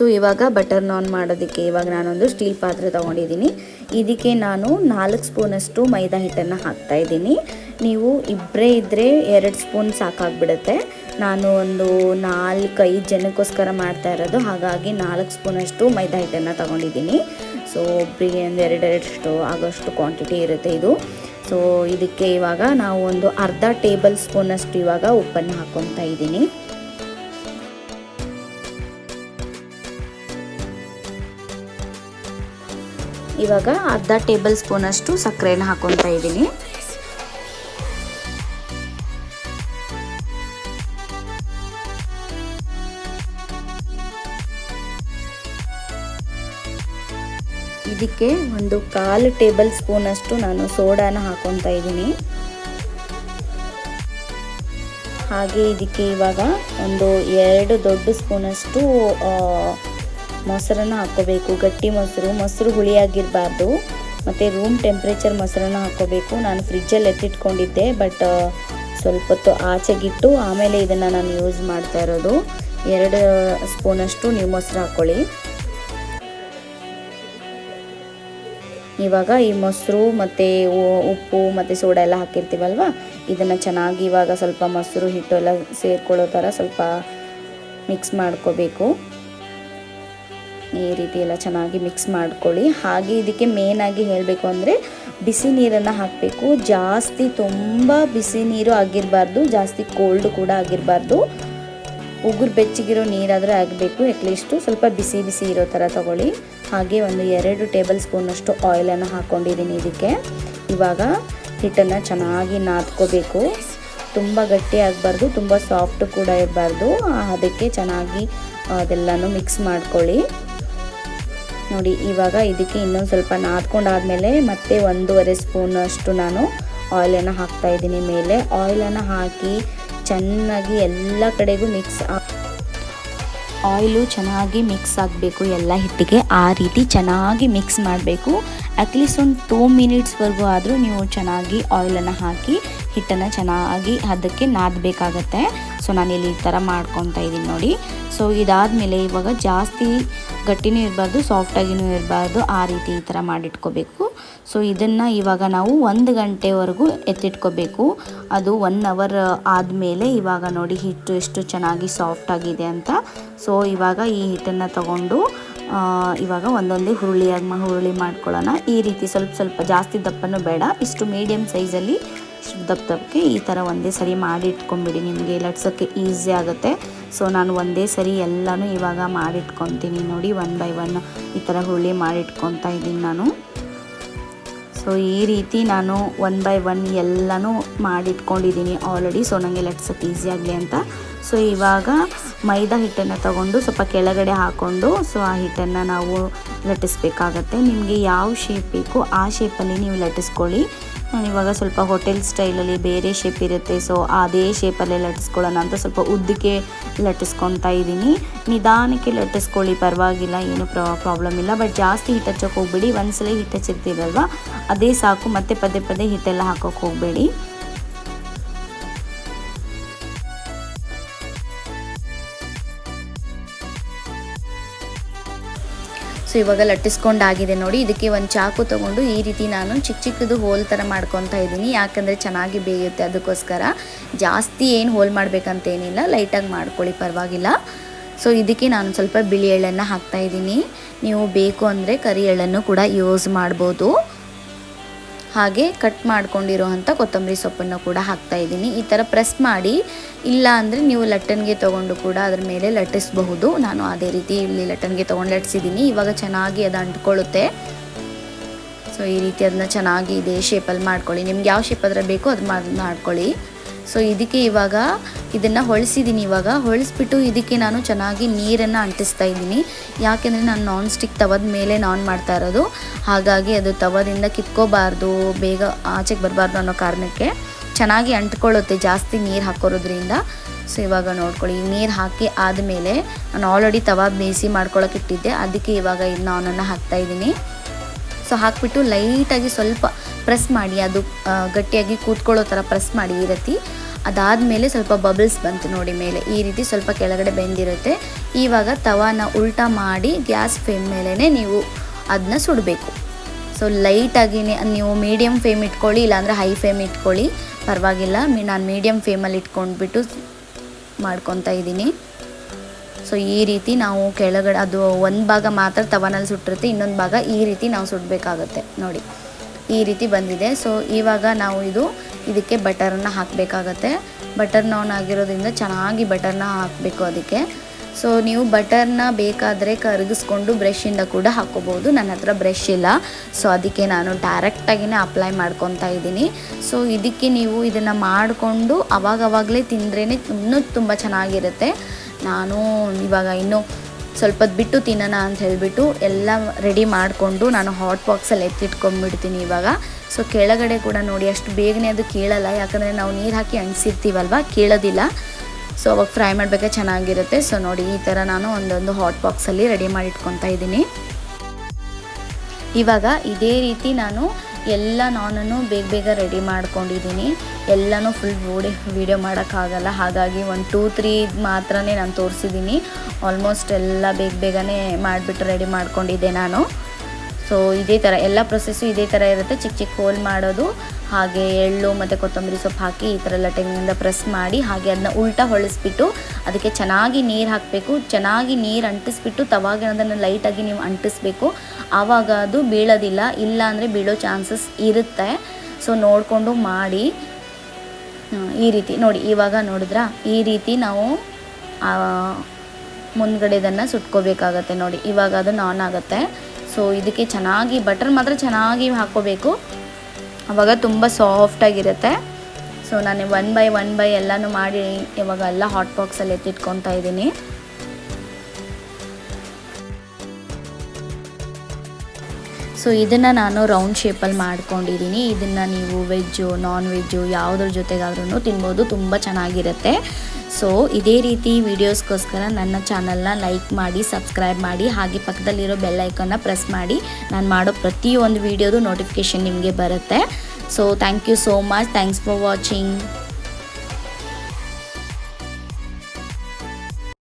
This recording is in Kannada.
ಸೊ ಇವಾಗ ಬಟರ್ ನಾನ್ ಮಾಡೋದಕ್ಕೆ ಇವಾಗ ನಾನೊಂದು ಸ್ಟೀಲ್ ಪಾತ್ರೆ ತೊಗೊಂಡಿದ್ದೀನಿ. ಇದಕ್ಕೆ ನಾನು ನಾಲ್ಕು ಸ್ಪೂನಷ್ಟು ಮೈದಾ ಹಿಟ್ಟನ್ನು ಹಾಕ್ತಾ ಇದ್ದೀನಿ. ನೀವು ಇಬ್ಬರೇ ಇದ್ದರೆ ಎರಡು ಸ್ಪೂನ್ ಸಾಕಾಗ್ಬಿಡುತ್ತೆ. ನಾನು ಒಂದು ನಾಲ್ಕೈದು ಜನಕ್ಕೋಸ್ಕರ ಮಾಡ್ತಾ ಇರೋದು. ಹಾಗಾಗಿ ನಾಲ್ಕು ಸ್ಪೂನಷ್ಟು ಮೈದಾ ಹಿಟ್ಟನ್ನು ತೊಗೊಂಡಿದ್ದೀನಿ. ಸೊ ಒಬ್ಬರಿಗೆ ಒಂದು ಎರಡೆರಡಷ್ಟು ಆಗೋಷ್ಟು ಕ್ವಾಂಟಿಟಿ ಇರುತ್ತೆ ಇದು. ಸೊ ಇದಕ್ಕೆ ಇವಾಗ ನಾವು ಒಂದು ಅರ್ಧ ಟೇಬಲ್ ಸ್ಪೂನಷ್ಟು ಇವಾಗ ಉಪ್ಪನ್ನು ಹಾಕ್ಕೊತಾ ಇದ್ದೀನಿ. ಇವಾಗ ಅರ್ಧ ಟೇಬಲ್ ಸ್ಪೂನಷ್ಟು ಸಕ್ಕರೆನ ಹಾಕೊತಾ ಇದ್ದೀನಿ. ಇದಕ್ಕೆ ಒಂದು ಕಾಲು ಟೇಬಲ್ ಸ್ಪೂನಷ್ಟು ನಾನು ಸೋಡಾನ ಹಾಕೊತಾ ಇದ್ದೀನಿ. ಹಾಗೆ ಇದಕ್ಕೆ ಇವಾಗ ಒಂದು ಎರಡು ದೊಡ್ಡ ಸ್ಪೂನಷ್ಟು ಮೊಸರನ್ನ ಹಾಕ್ಕೋಬೇಕು. ಗಟ್ಟಿ ಮೊಸರು ಮೊಸರು ಹುಳಿಯಾಗಿರಬಾರ್ದು. ಮತ್ತು ರೂಮ್ ಟೆಂಪ್ರೇಚರ್ ಮೊಸರನ್ನು ಹಾಕ್ಕೋಬೇಕು. ನಾನು ಫ್ರಿಜ್ಜಲ್ಲಿ ಎತ್ತಿಟ್ಕೊಂಡಿದ್ದೆ ಬಟ್ ಸ್ವಲ್ಪ ಹೊತ್ತು ಆಚೆಗಿಟ್ಟು ಆಮೇಲೆ ಇದನ್ನು ನಾನು ಯೂಸ್ ಮಾಡ್ತಾ ಇರೋದು. ಎರಡು ಸ್ಪೂನಷ್ಟು ನೀವು ಮೊಸರು ಹಾಕ್ಕೊಳ್ಳಿ. ಇವಾಗ ಈ ಮೊಸರು ಮತ್ತು ಉಪ್ಪು ಮತ್ತು ಸೋಡಾ ಎಲ್ಲ ಹಾಕಿರ್ತೀವಲ್ವ? ಇದನ್ನು ಚೆನ್ನಾಗಿ ಇವಾಗ ಸ್ವಲ್ಪ ಮೊಸರು ಹಿಟ್ಟು ಎಲ್ಲ ಸೇರ್ಕೊಳ್ಳೋ ಥರ ಸ್ವಲ್ಪ ಮಿಕ್ಸ್ ಮಾಡ್ಕೋಬೇಕು. ಈ ರೀತಿ ಎಲ್ಲ ಚೆನ್ನಾಗಿ ಮಿಕ್ಸ್ ಮಾಡ್ಕೊಳ್ಳಿ. ಹಾಗೆ ಇದಕ್ಕೆ ಮೇನಾಗಿ ಹೇಳಬೇಕು ಅಂದರೆ ಬಿಸಿ ನೀರನ್ನು ಹಾಕಬೇಕು. ಜಾಸ್ತಿ ತುಂಬ ಬಿಸಿ ನೀರು ಆಗಿರಬಾರ್ದು, ಜಾಸ್ತಿ ಕೋಲ್ಡ್ ಕೂಡ ಆಗಿರಬಾರ್ದು. ಉಗುರು ಬೆಚ್ಚಗಿರೋ ನೀರಾದರೂ ಆಗಬೇಕು ಅಟ್ಲೀಸ್ಟು ಸ್ವಲ್ಪ ಬಿಸಿ ಬಿಸಿ ಇರೋ ಥರ ತಗೊಳ್ಳಿ. ಹಾಗೆ ಒಂದು ಎರಡು ಟೇಬಲ್ ಸ್ಪೂನಷ್ಟು ಆಯಿಲನ್ನು ಹಾಕ್ಕೊಂಡಿದ್ದೀನಿ ಇದಕ್ಕೆ. ಇವಾಗ ಹಿಟ್ಟನ್ನು ಚೆನ್ನಾಗಿ ನಾದ್ಕೋಬೇಕು. ತುಂಬ ಗಟ್ಟಿ ಆಗಬಾರ್ದು, ತುಂಬ ಸಾಫ್ಟ್ ಕೂಡ ಇರಬಾರ್ದು. ಅದಕ್ಕೆ ಚೆನ್ನಾಗಿ ಅದೆಲ್ಲನೂ ಮಿಕ್ಸ್ ಮಾಡ್ಕೊಳ್ಳಿ. ನೋಡಿ, ಇವಾಗ ಇದಕ್ಕೆ ಇನ್ನೊಂದು ಸ್ವಲ್ಪ ನಾದ್ಕೊಂಡಾದಮೇಲೆ ಮತ್ತೆ ಒಂದೂವರೆ ಸ್ಪೂನ್ ಅಷ್ಟು ನಾನು ಆಯಿಲನ್ನು ಹಾಕ್ತಾ ಇದ್ದೀನಿ ಮೇಲೆ. ಆಯಿಲನ್ನು ಹಾಕಿ ಚೆನ್ನಾಗಿ ಎಲ್ಲ ಕಡೆಗೂ ಮಿಕ್ಸ್ ಆಯಿಲು ಚೆನ್ನಾಗಿ ಮಿಕ್ಸ್ ಆಗಬೇಕು ಎಲ್ಲ ಹಿಟ್ಟಿಗೆ. ಆ ರೀತಿ ಚೆನ್ನಾಗಿ ಮಿಕ್ಸ್ ಮಾಡಬೇಕು. ಅಟ್ಲೀಸ್ಟ್ ಒಂದು ಟೂ ಮಿನಿಟ್ಸ್ವರೆಗೂ ಆದರೂ ನೀವು ಚೆನ್ನಾಗಿ ಆಯಿಲನ್ನು ಹಾಕಿ ಹಿಟ್ಟನ್ನು ಚೆನ್ನಾಗಿ ಅದಕ್ಕೆ ನಾದಬೇಕಾಗತ್ತೆ. ಸೊ ನಾನು ಇಲ್ಲಿ ಈ ಥರ ಮಾಡ್ಕೊತಾ ಇದ್ದೀನಿ ನೋಡಿ. ಸೊ ಇದಾದಮೇಲೆ ಇವಾಗ ಜಾಸ್ತಿ ಗಟ್ಟಿನೂ ಇರಬಾರ್ದು, ಸಾಫ್ಟಾಗಿನೂ ಇರಬಾರ್ದು. ಆ ರೀತಿ ಈ ಥರ ಮಾಡಿಟ್ಕೋಬೇಕು. ಸೊ ಇದನ್ನು ಇವಾಗ ನಾವು ಒಂದು ಗಂಟೆವರೆಗೂ ಎತ್ತಿಟ್ಕೋಬೇಕು. ಅದು ಒನ್ ಅವರ್ ಆದಮೇಲೆ ಇವಾಗ ನೋಡಿ ಹಿಟ್ಟು ಎಷ್ಟು ಚೆನ್ನಾಗಿ ಸಾಫ್ಟ್ ಆಗಿದೆ ಅಂತ. ಸೊ ಇವಾಗ ಈ ಹಿಟ್ಟನ್ನು ತಗೊಂಡು ಇವಾಗ ಒಂದೊಂದೇ ಹುರುಳಿಯಾಗಿ ಹುರುಳಿ ಮಾಡ್ಕೊಳ್ಳೋಣ. ಈ ರೀತಿ ಸ್ವಲ್ಪ ಸ್ವಲ್ಪ ಜಾಸ್ತಿ ದಪ್ಪನೂ ಬೇಡ. ಇಷ್ಟು ಮೀಡಿಯಮ್ ಸೈಜಲ್ಲಿ ದಪ್ಪ ದಪ್ಪಕ್ಕೆ ಈ ಥರ ಒಂದೇ ಸರಿ ಮಾಡಿ ಇಟ್ಕೊಂಬಿಡಿ ನಿಮಗೆ ಲಟ್ಸೋಕ್ಕೆ ಈಸಿ ಆಗುತ್ತೆ. ಸೊ, ನಾನು ಒಂದೇ ಸರಿ ಎಲ್ಲನೂ ಇವಾಗ ಮಾಡಿಟ್ಕೊತೀನಿ ನೋಡಿ, ಒನ್ ಬೈ ಒನ್ ಈ ಥರ ಹುಳಿ ಮಾಡಿಟ್ಕೊತಾ ಇದ್ದೀನಿ ನಾನು. ಸೊ, ಈ ರೀತಿ ನಾನು ಒನ್ ಬೈ ಒನ್ ಎಲ್ಲನೂ ಮಾಡಿಟ್ಕೊಂಡಿದ್ದೀನಿ ಆಲ್ರೆಡಿ. ಸೊ, ನನಗೆ ಲಟ್ಸೋಕ್ಕೆ ಈಸಿ ಆಗಲಿ ಅಂತ. ಸೊ, ಇವಾಗ ಮೈದಾ ಹಿಟ್ಟನ್ನು ತಗೊಂಡು ಸ್ವಲ್ಪ ಕೆಳಗಡೆ ಹಾಕ್ಕೊಂಡು ಸೊ, ಆ ಹಿಟ್ಟನ್ನು ನಾವು ಲಟ್ಟಿಸ್ಬೇಕಾಗತ್ತೆ. ನಿಮಗೆ ಯಾವ ಶೇಪ್ ಬೇಕು ಆ ಶೇಪಲ್ಲಿ ನೀವು ಲಟ್ಟಿಸ್ಕೊಳ್ಳಿ. ಇವಾಗ ಸ್ವಲ್ಪ ಹೋಟೆಲ್ ಸ್ಟೈಲಲ್ಲಿ ಬೇರೆ ಶೇಪ್ ಇರುತ್ತೆ. ಸೊ ಅದೇ ಶೇಪಲ್ಲೇ ಲಟ್ಟಿಸ್ಕೊಳ್ಳೋಣ ಅಂತ ಸ್ವಲ್ಪ ಉದ್ದಕ್ಕೆ ಲಟ್ಟಿಸ್ಕೊತಾ ಇದ್ದೀನಿ. ನಿಧಾನಕ್ಕೆ ಲಟ್ಟಿಸ್ಕೊಳ್ಳಿ, ಪರವಾಗಿಲ್ಲ, ಏನು ಪ್ರಾಬ್ಲಮ್ ಇಲ್ಲ. ಬಟ್ ಜಾಸ್ತಿ ಹಿಟ್ಟು ಹಚ್ಚೋಕೆ ಹೋಗ್ಬೇಡಿ. ಒಂದ್ಸಲ ಹಿಟ್ಟು ಹಚ್ಚಿರ್ತೀರಲ್ವ? ಅದೇ ಸಾಕು. ಮತ್ತೆ ಪದೇ ಪದೇ ಹಿಟ್ಟೆಲ್ಲ ಹಾಕೋಕೆ ಹೋಗಬೇಡಿ. ಸೊ ಇವಾಗ ಲಟ್ಟಿಸ್ಕೊಂಡಾಗಿದೆ ನೋಡಿ. ಇದಕ್ಕೆ ಒಂದು ಚಾಕು ತೊಗೊಂಡು ಈ ರೀತಿ ನಾನು ಚಿಕ್ಕ ಚಿಕ್ಕದು ಹೋಲ್ ಥರ ಮಾಡ್ಕೊತಾ ಇದ್ದೀನಿ. ಯಾಕಂದರೆ ಚೆನ್ನಾಗಿ ಬೇಯುತ್ತೆ ಅದಕ್ಕೋಸ್ಕರ. ಜಾಸ್ತಿ ಏನು ಹೋಲ್ ಮಾಡಬೇಕಂತೇನಿಲ್ಲ. ಲೈಟಾಗಿ ಮಾಡ್ಕೊಳ್ಳಿ, ಪರವಾಗಿಲ್ಲ. ಸೊ ಇದಕ್ಕೆ ನಾನು ಸ್ವಲ್ಪ ಬಿಳಿ ಎಳ್ಳನ್ನು ಹಾಕ್ತಾಯಿದ್ದೀನಿ ನೀವು ಬೇಕು ಅಂದರೆ ಕರಿ ಎಳ್ಳನ್ನು ಕೂಡ ಯೂಸ್ ಮಾಡ್ಬೋದು. ಹಾಗೆ ಕಟ್ ಮಾಡ್ಕೊಂಡಿರೋವಂಥ ಕೊತ್ತಂಬರಿ ಸೊಪ್ಪನ್ನು ಕೂಡ ಹಾಕ್ತಾ ಇದ್ದೀನಿ. ಈ ಥರ ಪ್ರೆಸ್ ಮಾಡಿ, ಇಲ್ಲ ಅಂದರೆ ನೀವು ಲಟ್ಟನ್ಗೆ ತೊಗೊಂಡು ಕೂಡ ಅದ್ರ ಮೇಲೆ ಲಟ್ಟಿಸಬಹುದು. ನಾನು ಅದೇ ರೀತಿ ಇಲ್ಲಿ ಲಟ್ಟನ್ಗೆ ತೊಗೊಂಡು ಲಟ್ಟಿಸಿದ್ದೀನಿ ಇವಾಗ ಚೆನ್ನಾಗಿ ಅದು ಅಂಟ್ಕೊಳ್ಳುತ್ತೆ. ಸೊ ಈ ರೀತಿ ಅದನ್ನ ಚೆನ್ನಾಗಿ ಇದೆ ಶೇಪಲ್ಲಿ ಮಾಡ್ಕೊಳ್ಳಿ. ನಿಮ್ಗೆ ಯಾವ ಶೇಪ್ ಅದರ ಬೇಕೋ ಅದು ಮಾಡ್ಕೊಳ್ಳಿ. ಸೊ ಇದಕ್ಕೆ ಇವಾಗ ಇದನ್ನು ಹೊಳಿಸಿದ್ದೀನಿ ಇವಾಗ. ಹೊಳಿಸ್ಬಿಟ್ಟು ಇದಕ್ಕೆ ನಾನು ಚೆನ್ನಾಗಿ ನೀರನ್ನು ಅಂಟಿಸ್ತಾ ಇದ್ದೀನಿ. ಯಾಕೆಂದರೆ ನಾನು ನಾನ್ ಸ್ಟಿಕ್ ತವದ ಮೇಲೆ ನಾನ್ ಮಾಡ್ತಾ ಇರೋದು. ಹಾಗಾಗಿ ಅದು ತವದಿಂದ ಕಿತ್ಕೋಬಾರ್ದು, ಬೇಗ ಆಚೆಗೆ ಬರಬಾರ್ದು ಅನ್ನೋ ಕಾರಣಕ್ಕೆ ಚೆನ್ನಾಗಿ ಅಂಟ್ಕೊಳ್ಳುತ್ತೆ, ಜಾಸ್ತಿ ನೀರು ಹಾಕೋರೋದ್ರಿಂದ. ಸೊ ಇವಾಗ ನೋಡ್ಕೊಳ್ಳಿ ನೀರು ಹಾಕಿ ಆದಮೇಲೆ ನಾನು ಆಲ್ರೆಡಿ ತವ ಬೇಯಿಸಿ ಮಾಡ್ಕೊಳಕ್ಕೆ ಇಟ್ಟಿದ್ದೆ. ಅದಕ್ಕೆ ಇವಾಗ ಇದು ನಾನನ್ನು ಹಾಕ್ತಾಯಿದ್ದೀನಿ ಸೊ ಹಾಕ್ಬಿಟ್ಟು ಲೈಟಾಗಿ ಸ್ವಲ್ಪ ಪ್ರೆಸ್ ಮಾಡಿ, ಅದು ಗಟ್ಟಿಯಾಗಿ ಕೂತ್ಕೊಳ್ಳೋ ಥರ ಪ್ರೆಸ್ ಮಾಡಿ ಈ ರೀತಿ. ಅದಾದಮೇಲೆ ಸ್ವಲ್ಪ ಬಬಲ್ಸ್ ಬಂತು ನೋಡಿ ಮೇಲೆ. ಈ ರೀತಿ ಸ್ವಲ್ಪ ಕೆಳಗಡೆ ಬೆಂದಿರುತ್ತೆ. ಇವಾಗ ತವಾನ ಉಲ್ಟಾ ಮಾಡಿ ಗ್ಯಾಸ್ ಫ್ಲೇಮ್ ಮೇಲೇ ನೀವು ಅದನ್ನ ಸುಡಬೇಕು. ಸೊ ಲೈಟಾಗಿನೇ ನೀವು ಮೀಡಿಯಮ್ ಫ್ಲೇಮ್ ಇಟ್ಕೊಳ್ಳಿ, ಇಲ್ಲಾಂದರೆ ಹೈ ಫ್ಲೇಮ್ ಇಟ್ಕೊಳ್ಳಿ. ಪರವಾಗಿಲ್ಲ ನಾನು ಮೀಡಿಯಮ್ ಫ್ಲೇಮಲ್ಲಿ ಇಟ್ಕೊಂಡ್ಬಿಟ್ಟು ಮಾಡ್ಕೊತಾ ಇದ್ದೀನಿ. ಸೊ ಈ ರೀತಿ ನಾವು ಕೆಳಗಡೆ, ಅದು ಒಂದು ಭಾಗ ಮಾತ್ರ ತವನಲ್ಲಿ ಸುಟ್ಟಿರುತ್ತೆ, ಇನ್ನೊಂದು ಭಾಗ ಈ ರೀತಿ ನಾವು ಸುಡಬೇಕಾಗತ್ತೆ, ನೋಡಿ. ಈ ರೀತಿ ಬಂದಿದೆ. ಸೊ ಇವಾಗ ನಾವು ಇದು ಇದಕ್ಕೆ ಬಟರನ್ನ ಹಾಕಬೇಕಾಗತ್ತೆ. ಬಟರ್ ನಾನ್ ಆಗಿರೋದ್ರಿಂದ ಚೆನ್ನಾಗಿ ಬಟರ್ನ ಹಾಕಬೇಕು ಅದಕ್ಕೆ. ಸೊ ನೀವು ಬಟರ್ನ ಬೇಕಾದರೆ ಕರಗಿಸ್ಕೊಂಡು ಬ್ರಷಿಂದ ಕೂಡ ಹಾಕ್ಕೋಬೋದು ನನ್ನ ಹತ್ರ ಬ್ರಷ್ ಇಲ್ಲ. ಸೊ ಅದಕ್ಕೆ ನಾನು ಡೈರೆಕ್ಟಾಗಿನೇ ಅಪ್ಲೈ ಮಾಡ್ಕೊತಾ ಇದ್ದೀನಿ. ಸೊ ಇದಕ್ಕೆ ನೀವು ಇದನ್ನು ಮಾಡಿಕೊಂಡು ಅವಾಗವಾಗಲೇ ತಿಂದ್ರೇ ಇನ್ನೂ ತುಂಬ ಚೆನ್ನಾಗಿರುತ್ತೆ. ನಾನು ಇವಾಗ ಇನ್ನೂ ಸ್ವಲ್ಪ ಬಿಟ್ಟು ತಿನ್ನೋಣ ಅಂತ ಹೇಳಿಬಿಟ್ಟು ಎಲ್ಲ ರೆಡಿ ಮಾಡಿಕೊಂಡು ನಾನು ಹಾಟ್ ಬಾಕ್ಸಲ್ಲಿ ಎತ್ತಿಟ್ಕೊಂಡ್ಬಿಡ್ತೀನಿ ಇವಾಗ. ಸೊ ಕೆಳಗಡೆ ಕೂಡ ನೋಡಿ, ಅಷ್ಟು ಬೇಗನೆ ಅದು ಕೇಳಲ್ಲ. ಯಾಕಂದರೆ ನಾವು ನೀರು ಹಾಕಿ ಅಣಿಸಿರ್ತೀವಲ್ವ ಕೇಳೋದಿಲ್ಲ. ಸೊ ಅವಾಗ ಫ್ರೈ ಮಾಡಬೇಕಾ ಚೆನ್ನಾಗಿರುತ್ತೆ. ಸೊ ನೋಡಿ, ಈ ಥರ ನಾನು ಒಂದೊಂದು ಹಾಟ್ ಬಾಕ್ಸಲ್ಲಿ ರೆಡಿ ಮಾಡಿ ಇಟ್ಕೊತಾ ಇದ್ದೀನಿ. ಇವಾಗ ಇದೇ ರೀತಿ ನಾನು ಎಲ್ಲ ನಾನು ಬೇಗ ಬೇಗ ರೆಡಿ ಮಾಡ್ಕೊಂಡಿದ್ದೀನಿ. ಎಲ್ಲನೂ ಫುಲ್ ಬೋಡಿ ವೀಡಿಯೋ ಮಾಡೋಕ್ಕಾಗಲ್ಲ. ಹಾಗಾಗಿ ಒಂದು ಟೂ ತ್ರೀ ಮಾತ್ರನೇ ನಾನು ತೋರಿಸಿದ್ದೀನಿ. ಆಲ್ಮೋಸ್ಟ್ ಎಲ್ಲ ಬೇಗ ಬೇಗನೆ ಮಾಡಿಬಿಟ್ಟು ರೆಡಿ ಮಾಡ್ಕೊಂಡಿದ್ದೆ ನಾನು. ಸೊ ಇದೇ ಥರ ಎಲ್ಲ ಪ್ರೊಸೆಸ್ಸು ಇದೇ ಥರ ಇರುತ್ತೆ. ಚಿಕ್ಕ ಚಿಕ್ಕ ಹೋಲ್ ಮಾಡೋದು. ಹಾಗೆ ಎಳ್ಳು ಮತ್ತು ಕೊತ್ತಂಬರಿ ಸೊಪ್ಪು ಹಾಕಿ ಈ ಥರ ಲಟ್ಟಿನಿಂದ ಪ್ರೆಸ್ ಮಾಡಿ ಹಾಗೆ ಅದನ್ನ ಉಲ್ಟಾ ಹೊಳಿಸ್ಬಿಟ್ಟು ಅದಕ್ಕೆ ಚೆನ್ನಾಗಿ ನೀರು ಹಾಕಬೇಕು. ಚೆನ್ನಾಗಿ ನೀರು ಅಂಟಿಸ್ಬಿಟ್ಟು ತವಾಗ ಅದನ್ನು ಲೈಟಾಗಿ ನೀವು ಅಂಟಿಸ್ಬೇಕು. ಆವಾಗ ಅದು ಬೀಳೋದಿಲ್ಲ. ಇಲ್ಲ ಅಂದರೆ ಬೀಳೋ ಚಾನ್ಸಸ್ ಇರುತ್ತೆ. ಸೊ ನೋಡಿಕೊಂಡು ಮಾಡಿ. ಈ ರೀತಿ ನೋಡಿ, ಇವಾಗ ನೋಡಿದ್ರಾ? ಈ ರೀತಿ ನಾವು ಮುಂದ್ಗಡೆದನ್ನು ಸುಟ್ಕೋಬೇಕಾಗತ್ತೆ ನೋಡಿ. ಇವಾಗ ಅದು ನಾನ್ ಆಗುತ್ತೆ. ಸೊ ಇದಕ್ಕೆ ಚೆನ್ನಾಗಿ ಬಟರ್ ಮಾತ್ರ ಚೆನ್ನಾಗಿ ಹಾಕ್ಕೋಬೇಕು. ಆವಾಗ ತುಂಬ ಸಾಫ್ಟಾಗಿರುತ್ತೆ ಸೊ ನಾನು ಒನ್ ಬೈ ಒನ್ ಬೈ ಎಲ್ಲನೂ ಮಾಡಿ ಇವಾಗ ಎಲ್ಲ ಹಾಟ್ ಬಾಕ್ಸಲ್ಲಿ ಎತ್ತಿಟ್ಕೊತಾ ಇದ್ದೀನಿ. ಸೊ ಇದನ್ನು ನಾನು ರೌಂಡ್ ಶೇಪಲ್ಲಿ ಮಾಡ್ಕೊಂಡಿದ್ದೀನಿ. ಇದನ್ನು ನೀವು ವೆಜ್ಜು ನಾನ್ ವೆಜ್ಜು ಯಾವುದ್ರ ಜೊತೆಗಾದ್ರೂ ತಿನ್ಬೋದು. ತುಂಬ ಚೆನ್ನಾಗಿರುತ್ತೆ. ಸೊ ಇದೇ ರೀತಿ ವಿಡಿಯೋಸ್ಗೋಸ್ಕರ ನನ್ನ ಚಾನಲ್ನ ಲೈಕ್ ಮಾಡಿ, ಸಬ್ಸ್ಕ್ರೈಬ್ ಮಾಡಿ, ಹಾಗೆ ಪಕ್ಕದಲ್ಲಿರೋ ಬೆಲ್ ಐಕನ್ನ ಪ್ರೆಸ್ ಮಾಡಿ. ನಾನು ಮಾಡೋ ಪ್ರತಿಯೊಂದು ವೀಡಿಯೋದು ನೋಟಿಫಿಕೇಷನ್ ನಿಮಗೆ ಬರುತ್ತೆ. So thank you so much thanks for watching